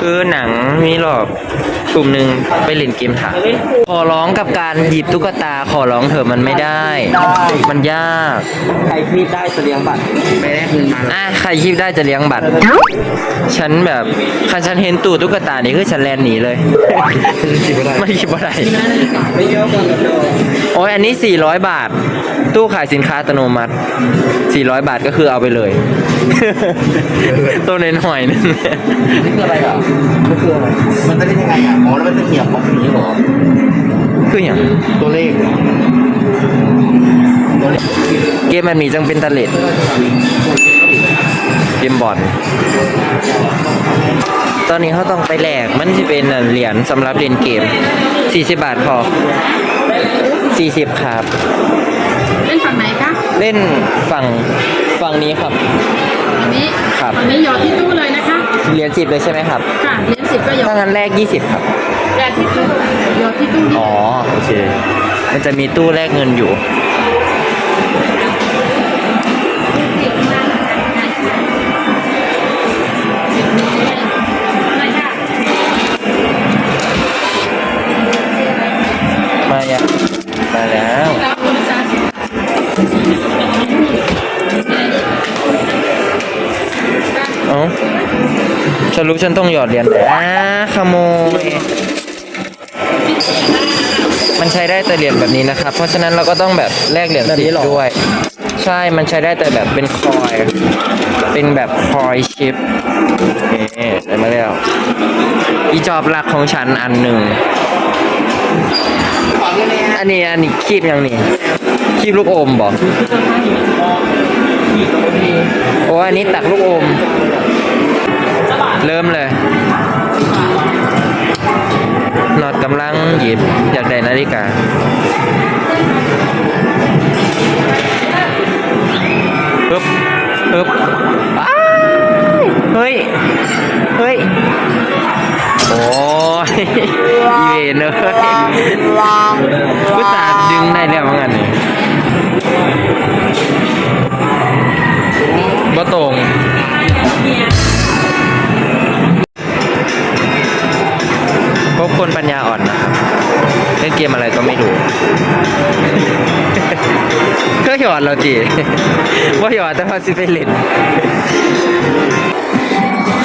คือหนังมีหรอบกลุ่มหนึ่งไปเล่นเกมถามขอร้องกับการหยิบตุ๊กตาขอร้องเถอะมันไม่ได้ มันยากใครคีบได้จะเลี้ยงบัตรไปแลกเงินมาอะใครคีบได้จะเลี้ยงบัตร ฉันแบบคันฉันเห็นตู้ตุ๊กตานี่คือฉันแลนหนีเลยคิดไม่ได้ไม่คิดว่าได้ไม่เยอะกว่ากันเลยโอ้ยอันนี้ 400 บาท ตู้ขายสินค้าอัตโนมัติ 400 บาทก็คือเอาไปเลย ตัวน้อยๆนึงนี่คืออะไรอะมันคืออะไร มันจะได้ยังไงอะอ๋อแล้วมันจะเหี่ยบออกอย่างนี้เหรอ คืออย่างตัวเลขเหรอตัวเลขเกมแบบนี้จังเป็นตะเล็ดเกมบอลตอนนี้เขาต้องไปแลกมันจะเป็นเหรียญสำหรับเล่นเกม 40 บาทพอ 40 ครับ เล่นฝั่งไหนคะ เล่นฝั่ง ฝั่งนี้ครับ ฝั่งนี้ครับ ฝั่งนี้หยอดที่ตู้เลยนะคะเหรียญ10เลยใช่ไหมครับ ค่ะเหรียญสิบก็หยอถ้าดงั้นแลก20ครับ แรกที่ตู้หยอดที่ตู้อ๋อ โอเค มันจะมีตู้แลกเงินอยู่ เอ้าฉันรู้ฉันต้องหยอดเหรียญอ่าขโมย มันใช้ได้แต่เหรียญแบบนี้นะครับ เพราะฉะนั้นเราก็ต้องแบบแลกเหรียญสิบด้วย ใช่มันใช้ได้แต่แบบเป็นคอย เป็นแบบคอยชิปนี่ได้มาแล้ว อีจอบหลักของฉันอันหนึ่ง อันนี้อันนี้คีบยังนี่คีบลูกอมบอก โอ้อันนี้ตักลูกอม เริ่มเลยนอดกำลังหยิบอยากได้นาฬิกาปึ๊บปึ๊บอ้ายเฮ้ย เฮ้ย โอ้ยอีเวนเลยผู้สาห์ดึงได้แล้วว่างั้น บ่ตรงพวกคนปัญญาอ่อนนะครับเล่นเกมอะไรก็ไม่รู้ก็หยอดเราจีว่าหยอดแต่พอสิไปเล่น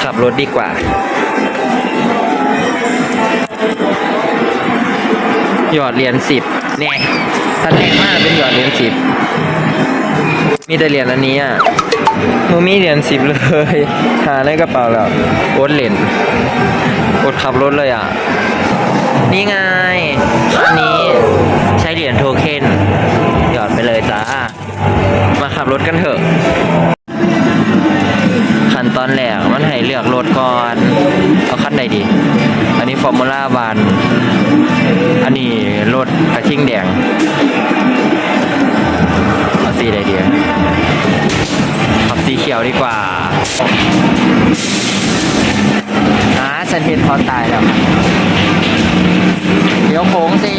ขับรถดีกว่าหยอดเหรียญสิบเนี่ยถ้าแรงมากเป็นหยอดเหรียญสิบมีแต่เหรียญอันนี้อะ หนูมีเหรียญสิบเลย หาในกระเป๋าแล้วอดเหรียญอดขับรถเลยอะ นี่ไง อันนี้ใช้เหรียญโทเค็นหยอดไปเลยจ้า มาขับรถกันเถอะขั้นตอนแรกมันให้เลือกรถก่อน เอาคันใดดี อันนี้ฟอร์มูล่าวันอันนี้รถกระทิงแดง ขับสีเขียวดีกว่าอ่าฉันเห็นพอตายแล้วเดี๋ยวโค้งสิ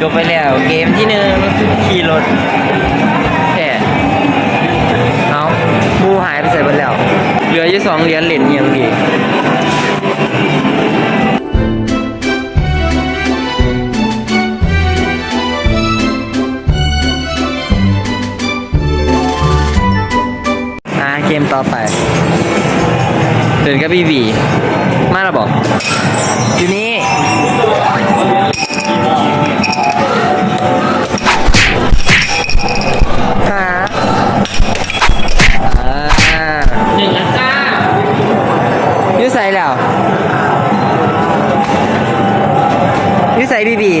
จบไปแล้วเกมที่หนึ่งขี่รถแค่เอาบูหายไปใส่ไปแล้ว เหลืออยู่สองเหรียญเหรียญเอียงดี นกับบีบีมาแล้วบอกอยู่นี่หาอ่าหนึ่งนะจ้าอยูใส่แล้วอยูใส่บีบี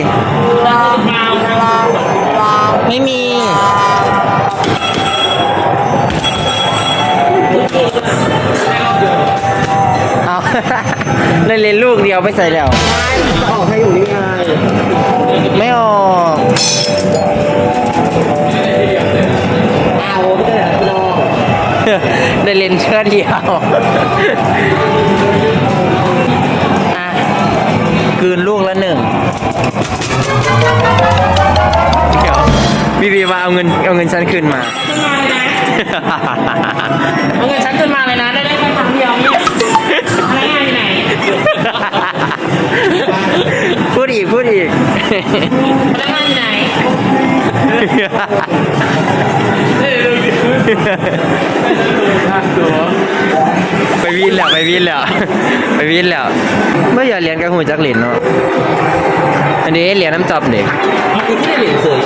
เดียวไปใส่แล้ว จะออกให้อยู่นี่ไงไม่ออกอ้าวไม่ได้รอได้เล่นเชือเดียว อะกลืนลูกละหนึ่งเดี๋ยวบีบีมาเอาเงินเอาเงินฉันคืนมาเอาเงินฉันขึ้นมาเลยนะ ได้ได้แค่ครั้งเดียวเนี่ยพนักงานอยู่ไหน พูดอีก พูดอีกพนักงานอยู่ไหนไปวินแล้ว ไปวินแล้ว ไปวินแล้วเมื่ออย่าเรียนกับหูจักเหรียญเนาะอันนี้เรียนน้ำจับเด็กเอาคุณที่ได้เหรียญเสย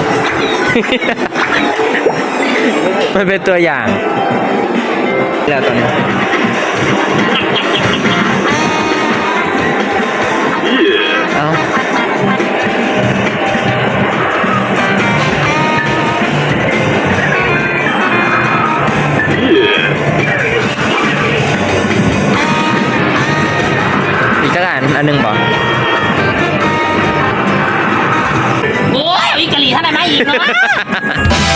มันเป็นตัวอย่าง แล้วตอนนี้ หนึ่งบอกโอ้ยเอาอีกกะหรี่ท่านไหนมาอีกเนาะ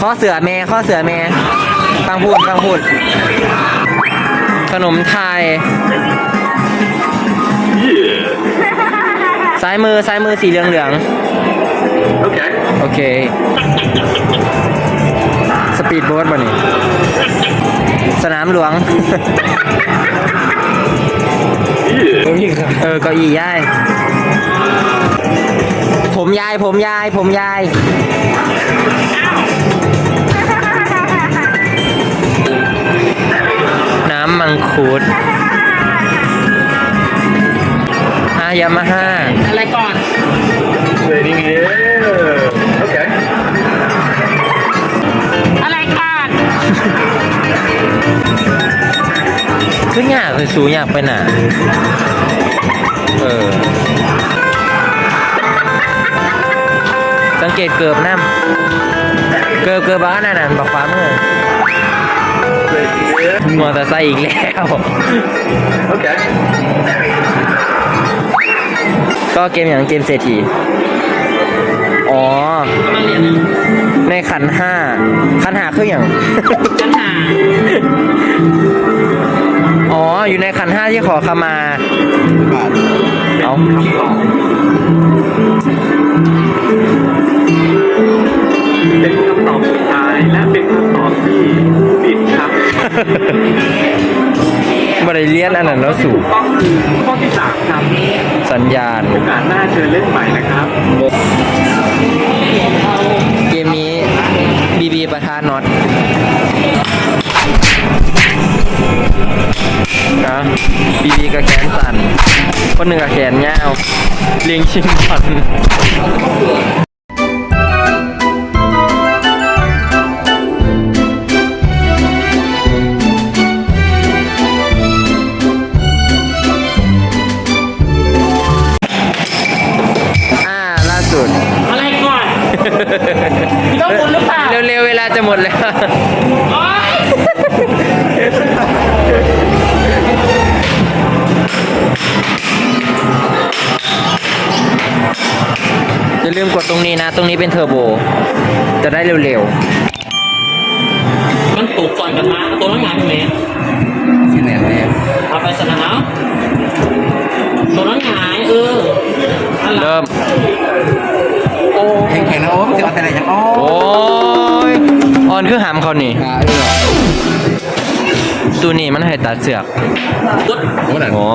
ข้อเสือแม่ข้อเสือแม่ฟังพูดฟังพูดขนมไทยายมือซ้ายมือสีเหลืองเหลืองโอเคโอเค สปีดโบ๊ทบ่นี่สนามหลวงเออเก้าอี้ยาย ผมยายผมยาย ผมยาย น้ำมังคุดอายามาฮ่า อะไรก่อนอะไรก่อนคืออยากคือสูอยากไปหนาเออ สังเกตเกือบน้ำเกือบเกือบบ้านนั่นนะบอกฟ้ามือ มอเตอร์ไซค์อีกแล้วก็เกมอย่างเกมเศรษฐี อ๋อ มาเรียนนะในขันห้า ขันห้าคืออย่าง ปัญหาอ๋อ อยู่ในขันห้าที่ขอขมา บาทเอาเป็นคำตอบสุดท้ บริเลียนอันนั้นแล้วสู่ต้องคือข้อที่สามครับสัญญาณโอกาสหน้าเชิญเล่นใหม่นะครับ เกมนี้บีบีประธานน็อตนะบีบีกับแขนสั่น คนหนึ่งกับแขนยาวเลียงชิงบอล เปล่าเร็วๆเวลาจะหมดแล้วโอ๊ยอย่าลืมกดตรงนี้นะ ตรงนี้เป็นเทอร์โบ จะได้เร็วมันตกก่อนกันมาตัวน้องหมาใช่ไหมที่ไหนแม่เอาไปสนามตัวน้องหงายเอออะไรๆเริ่ม โอ้แข็งๆนะโอ้ไม่สิเอาแต่ไหนยังอ๋อโอ้ย ออนคือหามเขานี่หาเออตัวนี้มันให้ตัดเสือกตุ๊ดโอ้หนังโอ้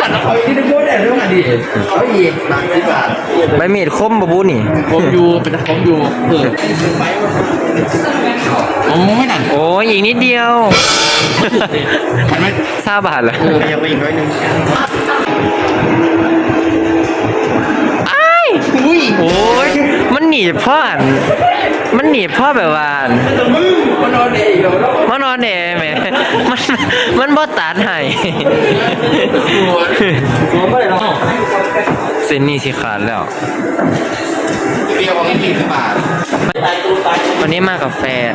ขัดเอาที่ได้พูดได้เรื่องอะไรดีเอาอีกบาทสิบบาทใบมีดคมบะบูนี่ผมอยู่เป็นผมอยู่เออผมไม่หนังโอ้ยอีกนิดเดียวมันไม่ซาบาทแล้วเออยังไปอีกน้อยนึง อุ้ยโอ้ยมันหนีพ่อมันหนีพ่อแบบว่านมันนอนเดียวมานนอนแหน่แหมมันมันบ่ตัดให้เลยเนาะเส้นนี้สิขาดแล้วเบี้ยของยี่สิบบาทวันนี้มากับแฟน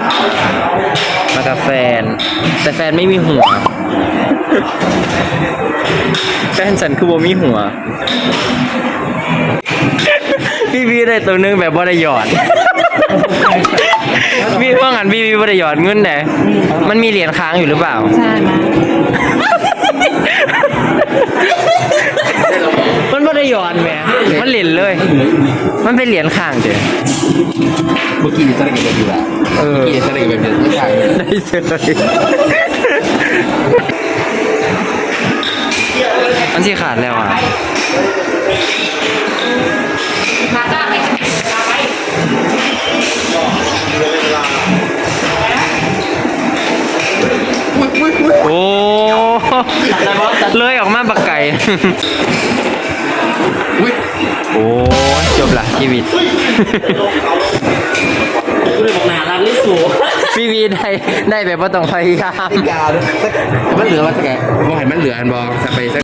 มากับแฟน แต่แฟนไม่มีหัว แฟนฉันคือโบมีหัว พี่พี่ได้ตัวหนึงแบบบ่ได้หยอด พี่ว่างันพี่พี่ไม่ได้หยอดเงินไหนมันมีเหรียญค้างอยู่หรือเปล่า ใช่ไหมมันไม่ได้หยอดแหมมันเหรียญเลย มันเป็นเหรียญค้างเจ้เมื่อกี้นี่จะได้กันแบบอยู่แล้วเออเมื่อกี้จะได้กันแบบนี้ไม่ใช่ได้เสยมันสิขาดแล้วอะ เลยออกมาบักไก่อุ้ยโอ้จบละชีวิตกูเลยบอกหนารักลิสูพี่วีได้ได้แบบว่าต้องพยายามไอ้กาวด้วยสักมันเหลือมาสักแกว่าให้มันเหลืออันบองสักไปสัก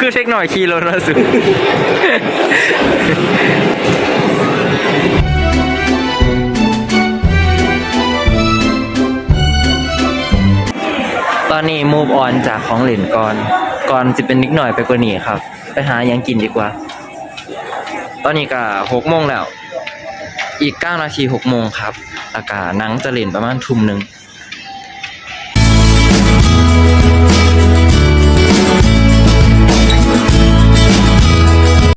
คือเทคโนโลยีรถสุด ตอนนี้ move on จากของเหล่นก่อนก่อนจะเป็นนิดหน่อยไปกว่านี้ครับ ไปหายังกินดีกว่า ตอนนี้ก็หกโมงแล้ว อีกเก้านาทีหกโมงครับอากาศนังจะเล่นประมาณทุ่มหนึ่ง